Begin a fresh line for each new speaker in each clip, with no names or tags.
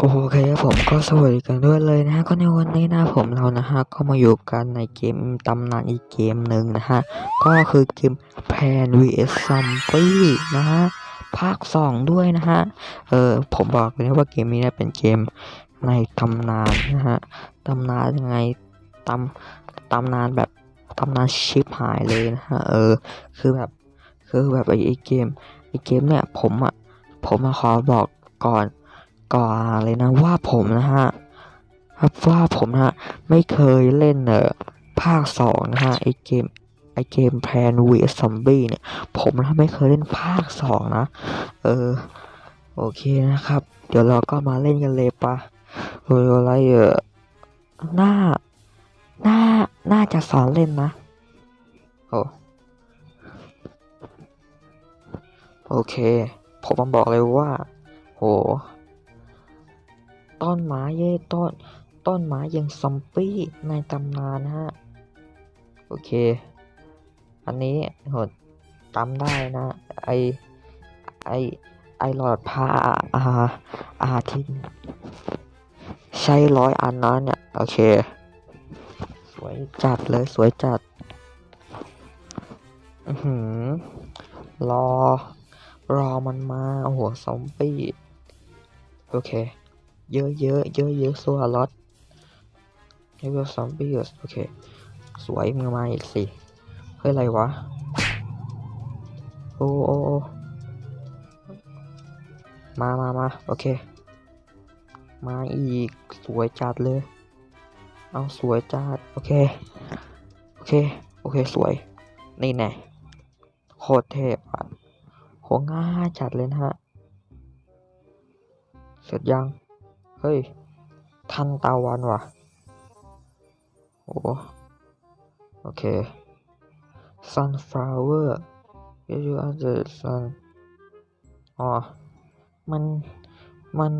โอเคครับผมก็สวัสดีกันด้วยเลยนะฮะก็ในวันนี้นะผมเรานะฮะก็มาอยู่กันในเกมตำนานอีกเกมหนึ่งนะฮะก็คือเกม Plan vs Zombie นะฮะภาคสองด้วยนะฮะเออผมบอกเลยนะว่าเกมนี้นะเป็นเกมในตำนานนะฮะตำนานยังไงตำตำนานแบบตำนานชิปหายเลยนะฮะเออคือแบบคือแบบไอ้ไอ้เกมไอ้เกมเนี่ยผมอะผมมาขอบอกก่อน ก่อนเลยนะว่าผมนะฮะครับว่าผมนะฮะไม่เคยเล่นเออภาคสองนะฮะไอเกมไอเกมแพนวีซอมบี้เนี่ย ผมนะไม่เคยเล่นภาคสองนะ เออ โอเคนะครับ เดี๋ยวเราก็มาเล่นกันเลยปะเอออะไรเออน่าหน่าน่าจะสอนเล่นนะโอ้โอเค ผมมาบอกเลยว่า โห ต้นไม้เย่ต้น ต้นไม้ยังซอมบี้ในตำนานนะฮะ โอเค อันนี้โหดจำได้นะ ไอไอไอหลอดพาอาอาทิตย์ใช้ร้อยอันนั้นเนี่ย โอเค สวยจัดเลยสวยจัด อือหือ รอ รอมันมา โอ้โห ซอมบี้ โอเค เยอะเยอะเยอะเยอะสัวล็อตเยอะซอมบี้โอเค สวยมึงมาอีกสิเฮ้ยอะไรวะโอ้โอ้โอ้มามามาโอเค มาอีกสวยจัดเลย เอาสวยจัด โอเค โอเค โอเค สวย นี่แน่โคตรเทพอะโหง่ายจัดเลยนะฮะ เสร็จยัง เฮ้ย ทันตาวันว่ะ โอ้ โอเค sunflower you are the sun อ๋อ มัน มัน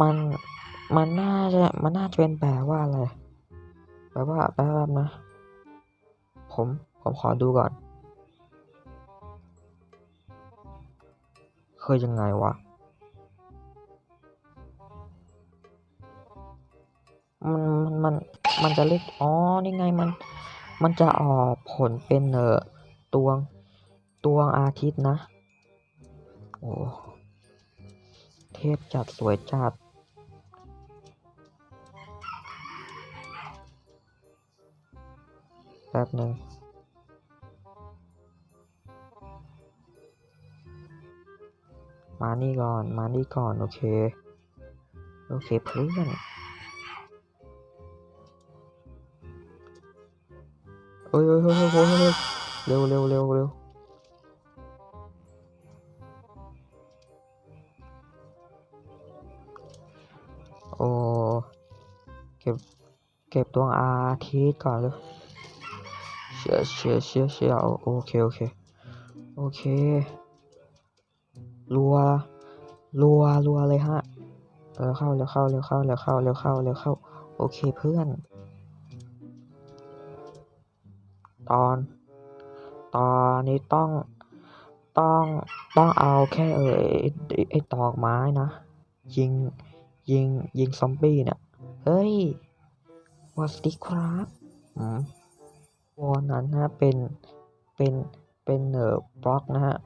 มัน มันน่าจะ มันน่าจะเป็นแปลว่าอะไร แปลว่า แปลว่านะ ผม ผมขอดูก่อน เคยยังไงวะ มันมันมันมันจะเล็กอ๋อนี่ไงมัน มันจะออกผลเป็นเออตวงตวงอาทิตย์นะ โอ้เทพจัดสวยจัดแป๊บหนึ่งมานี่ก่อน มานี่ก่อน โอเค โอเคเพื่อน อ้ยเฮ้ยเฮ้ยเฮ้ยเร็วเร็วเร็วเร็วโอ้เก็บเก็บดวงอาทิตย์ก่อนเลยเชียเชียเชียเชียโอโอเคโอเคโอเครัวรัวรัวเลยฮะเออเข้าเร็วเข้าเร็วเข้าเร็วเข้าเร็วเข้าเร็วเข้าโอเคเพื่อน ตอน ตอนนี้ต้อง ต้อง ต้องเอาแค่เออไอ้ไอ้ไอ้ตอกไม้นะ ยิง ยิง ยิงซอมบี้เนี่ย เฮ้ยวัสดีครับอืมวอลนั้นนะเป็น เป็น เป็นเอ่อบล็อกนะฮะ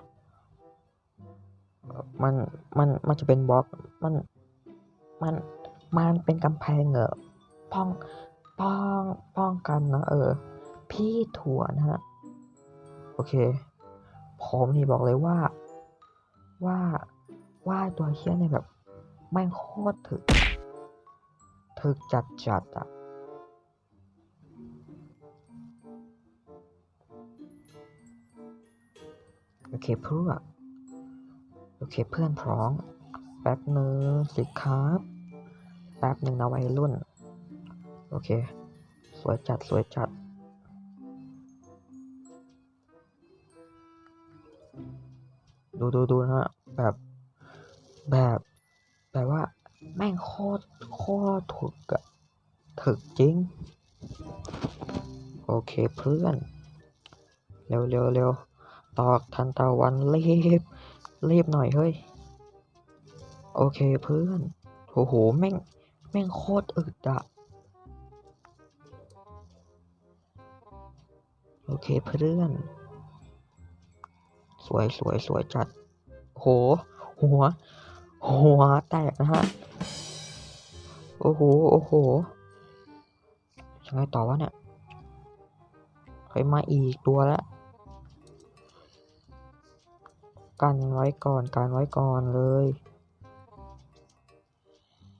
มัน มัน มันจะเป็นบล็อก มัน มัน มันเป็นกำแพงเออป้อง ป้อง ป้องกันนะเออ พี่ถั่วนะฮะ โอเค ผมนี่บอกเลยว่า ว่าว่าตัวเฮี้ยเนี่ยแบบไม่งโคตรถึก ถึกจัดจัดอะโอเคเพื่อโอเคเพื่อนพร้อมแป๊บหนึ่งสิครับแป๊บหนึ่งนะวัยรุ่น โอเค สวยจัด สวยจัด ดูดูดูนะฮะแบบแบบแบบว่าแม่งโคตรโคตรถึกอะถึกจริง โอเคเพื่อน เร็วเร็วเร็วตอกทันตะวันรีบรีบหน่อยเฮ้ย โอเคเพื่อนโอ้โหแม่งแม่งโคตรอึดอะโอเคเพื่อน สวยสวยสวยจัด โห หัว หัวแตกนะฮะ โอ้โห โอ้โห ยังไงต่อวะเนี่ยใครมาอีกตัวแล้วกันไว้ก่อน กันไว้ก่อนเลย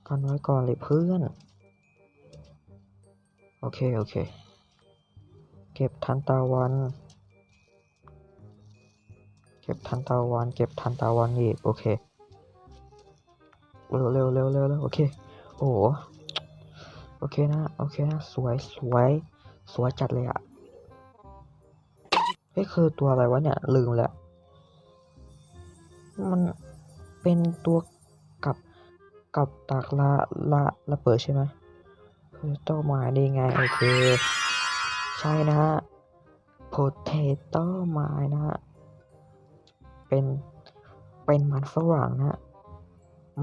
กันไว้ก่อนเลยเพื่อน โอเค โอเค เก็บทันตะวัน ก็บทันตะวันเก็บทันตะวันอีกโอเคเร็วเร็วเร็วเร็วโอเคโอ้โหโอเคนะโอเคนะสวยสวยสวยจัดเลยอะเฮ้คือตัวอะไรวะเนี่ยลืมแล้วมันเป็นตัวกับกับตากละละละเปิดใช่ไหมคือต้นไม้นี่ไงโอเคใช่นะฮะ potato ไม้นะฮะ เป็นเป็นมันฝรั่งนะ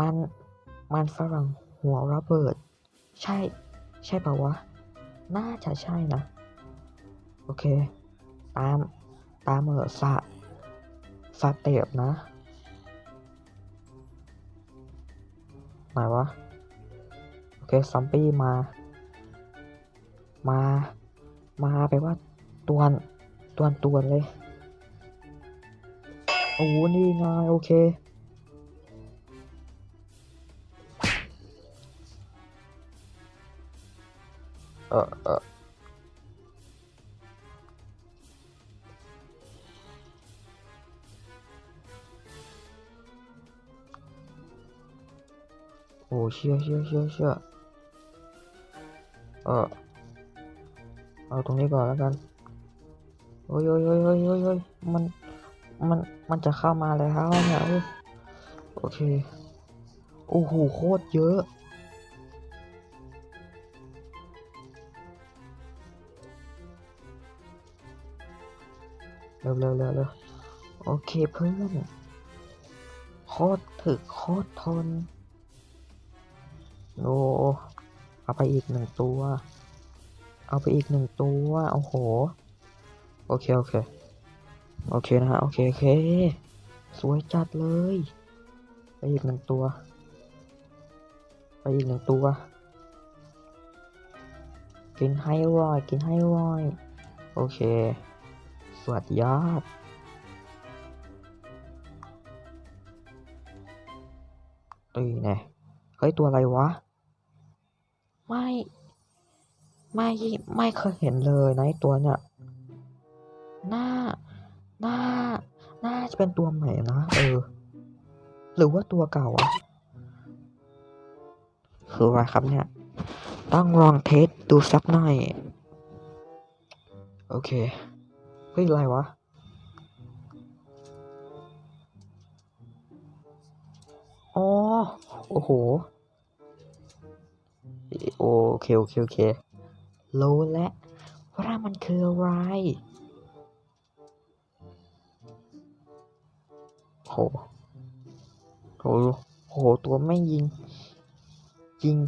มันมันฝรั่งหัวระเบิด ใช่ ใช่ปะวะ น่าจะใช่นะ โอเค ตาม ตามเออสะสะเต็บนะไหนวะ โอเคซัมปี้มา มา มาไปว่า ตวน ตวนตวนเลย โอ้โหนี่ไงโอเคเออเออโอ้เชี่ยเชี่ยเชี่ยเชี่ยเออเอาตรงนี้ก่อนแล้วกัน โอ้ยโอ้ยโอ้ยโอ้ยโอ้ยโอ้ยมัน มันมันจะเข้ามาแล้วเนี่ยโอเค โอ้โหโคตรเยอะ เร็วเร็วเร็วเร็วโอเคเพื่อนโคตรถึกโคตรทนโอ้เอาไปอีกหนึ่งตัว เอาไปอีกหนึ่งตัว โอ้โห โอเค โอเค โอเคนะฮะ โอเค โอเค สวยจัดเลย ไปอีกหนึ่งตัว ไปอีกหนึ่งตัว กินให้อร่อย กินให้อร่อย โอเค สวัสดียอดตีแน่เฮ้ย ตัวอะไรวะ ไม่ ไม่ ไม่เคยเห็นเลยนะตัวเนี่ย หน้า น้าน่าจะเป็นตัวใหม่นะ เออ หรือว่าตัวเก่าอะคืออะไรครับเนี่ย ต้องลองเทสดูสักหน่อย โอเค เฮ้ย อะไรวะ อ๋อ โอ้โห โอเค โอเค โอเค รู้แล้วว่ามันคืออะไร หโหโหตัวไม่ยิงยิง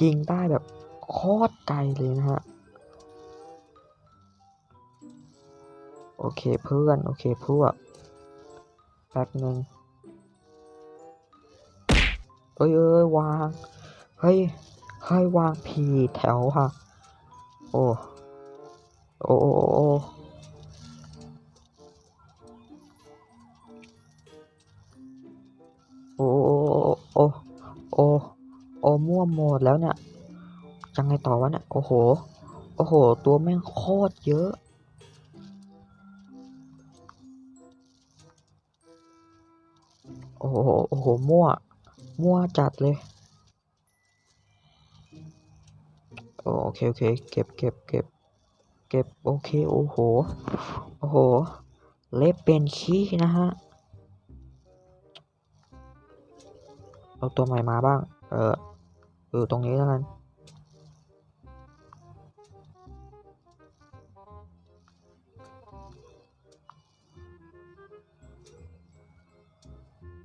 ยิงได้แบบโคตรไกลเลยนะฮะ โอเคเพื่อน โอเคพวกแป๊บหนึ่งเอ้ยเอ้ยวาง เฮ้ย เฮ้ยวางผีแถวค่ะ โอ้ โอ้โอ้ โอ้โอ้มั่วหมดแล้วเนี่ย ยังไงต่อวะเนี่ย โอ้โห โอ้โห ตัวแม่งโคตรเยอะ โอ้โห โอ้โห มั่ว มั่วจัดเลย โอเค โอเค เก็บเก็บเก็บเก็บ โอเค โอ้โห โอ้โห เล็บเป็นขี้นะฮะ เอาตัวใหม่มาบ้าง เออเออตรงนี้แล้วกัน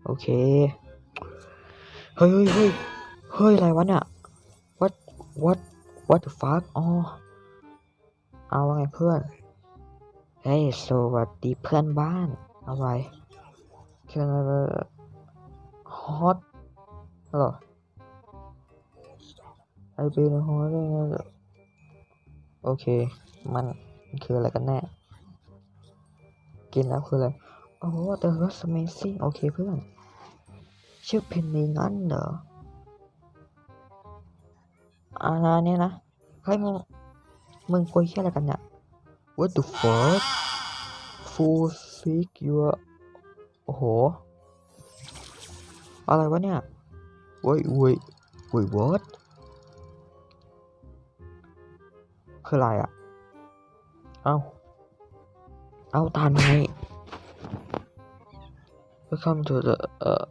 โอเค เฮ้ยเฮ้ยเฮ้ย อะไรวะเนี่ย what what what the fuck อ๋อ เอาไงเพื่อน เฮ้ย สวัสดีเพื่อนบ้านเอาไว้แค่นั้นฮอต หรอไอเป็นฮอตเลยนะโอเค มันคืออะไรกันแน่ กินแล้วคืออะไร โอ้โห the was amazing โอเคเพื่อน ชื่อเพนนีงั้นเหรออันนั้นเนี่ยนะเฮ้ยมึง มึงคุยแค่อะไรกันเนี่ย What the fuck Full speak your โอ้โห อะไรวะเนี่ย เว้ยเว้ยเว้ย what คืออะไรอะ เอาเอาตานไง Welcome to the เอ่อ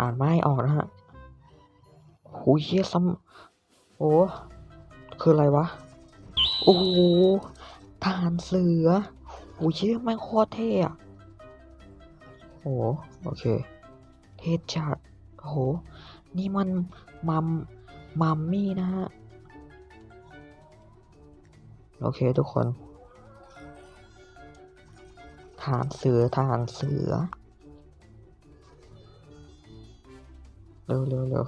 อ่านไม่ออกนะฮะโอ้ยเชี่ยซ้ำโอ้ คืออะไรวะ โอ้โหทหารเสือโอ้ยเชี่ยแม่งโคตรเท่อะโอ้โอเค เท่จัดโอ้โห นี่มันมัมมัมมี่นะฮะ โอเคทุกคนทหารเสือทหารเสือ เร็วเร็วเร็ว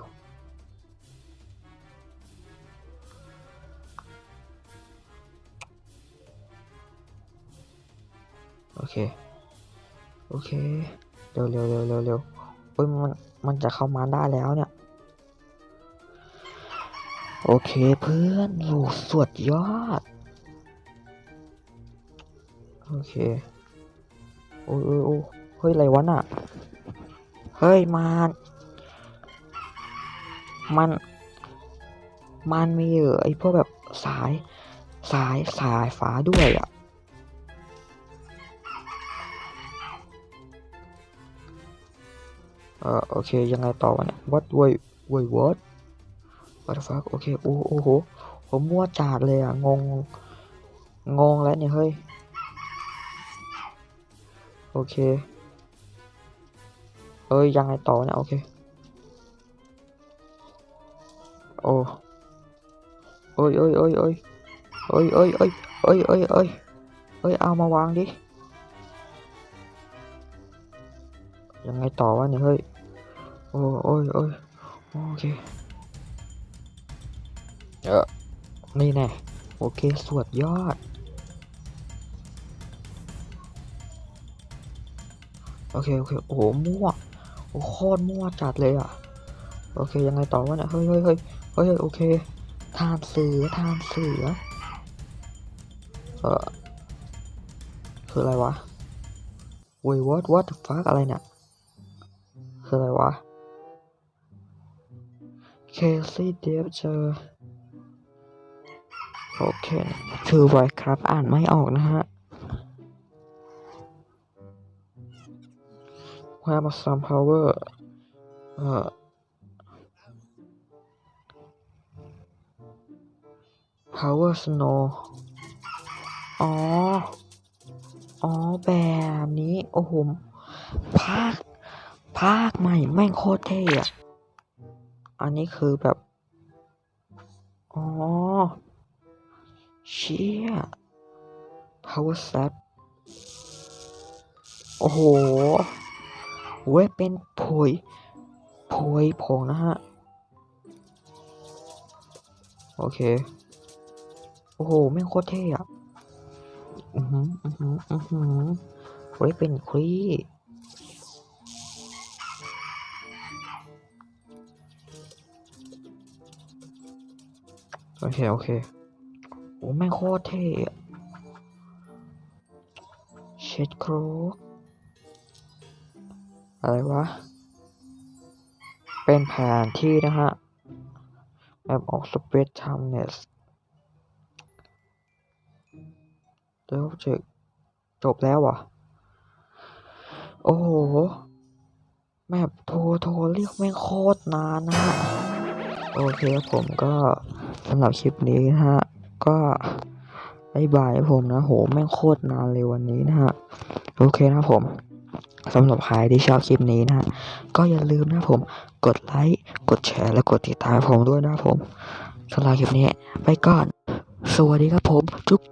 โอเค โอเค เร็วเร็วเร็วเร็วเร็ว เฮ้ยมันมันจะเข้ามาได้แล้วเนี่ย โอเคเพื่อนโหสวดยอด โอเค โอ้ยโอ้ยเฮ้ย อะไรวะน่ะ เฮ้ย มัน มัน มันมีเออไอพวกแบบสาย สาย สายฟ้าด้วยอะ โอเคยังไงต่อวะเนี่ย what wait wait what what the fuck โอเคโอ้โอ้โหผมมั่วจัดเลยอะงงงงแล้วเนี่ยเฮ้ยโอเคเอ้ยยังไงต่อเนี่ยโอเคโอ้โอ้ยโอ้ยโอ้ยโอ้ยโอ้ยโอ้ยโอ้ยโอ้ยโอ้ยโอ้ยโอ้ยเอามาวางดิ ยังไงต่อวะเนี่ยเฮ้ย โอ้โอ้ยโอ้ยโอเค เออนี่แน่โอเค สวดยอด โอเค โอเค โอ้โหมั่วโอ้โคตรมั่วจัดเลยอะ โอเค ยังไงต่อวะเนี่ย เฮ้ยเฮ้ยเฮ้ยเฮ้ยโอเค ทานเสือ ทานเสือ เออคืออะไรวะ Wait what what the fuck อะไรเนี่ย คืออะไรวะ เคซี่เดฟเจอ โอเค คือไวครับอ่านไม่ออกนะฮะ Have some power เอ่อ power snow อ๋อ อ๋อ แบบนี้ โอ้โห ภาค ภาคใหม่แม่งโคตรเท่อะอันนี้คือแบบ อ๋อ เชี่ย power slap โอ้โห เว้ยเป็นโผยโผยผงนะฮะ โอเค โอ้โห แม่งโคตรเท่อะอือหืออือหืออือหือเว้ยเป็นครี โอเค โอเคโอ้แม่งโคตรเท่เช็ดครกอะไรวะ เป็นแผนที่นะฮะแบบออกสเปซไทม์เนสแล้วจะจบแล้วอะ โอ้โห แมปโทรโทรเรียกแม่งโคตรนานนะฮะ โอเคครับผมก็ สำหรับคลิปนี้นะฮะ ก็บายบายผมนะโหแม่งโคตรนานเลยวันนี้นะฮะ โอเคนะผมสำหรับใครที่ชอบคลิปนี้นะฮะก็อย่าลืมนะผม กดไลค์ กดแชร์ และกดติดตามผมด้วยนะผมสำหรับคลิปนี้ ไปก่อน สวัสดีครับผม จุ๊ก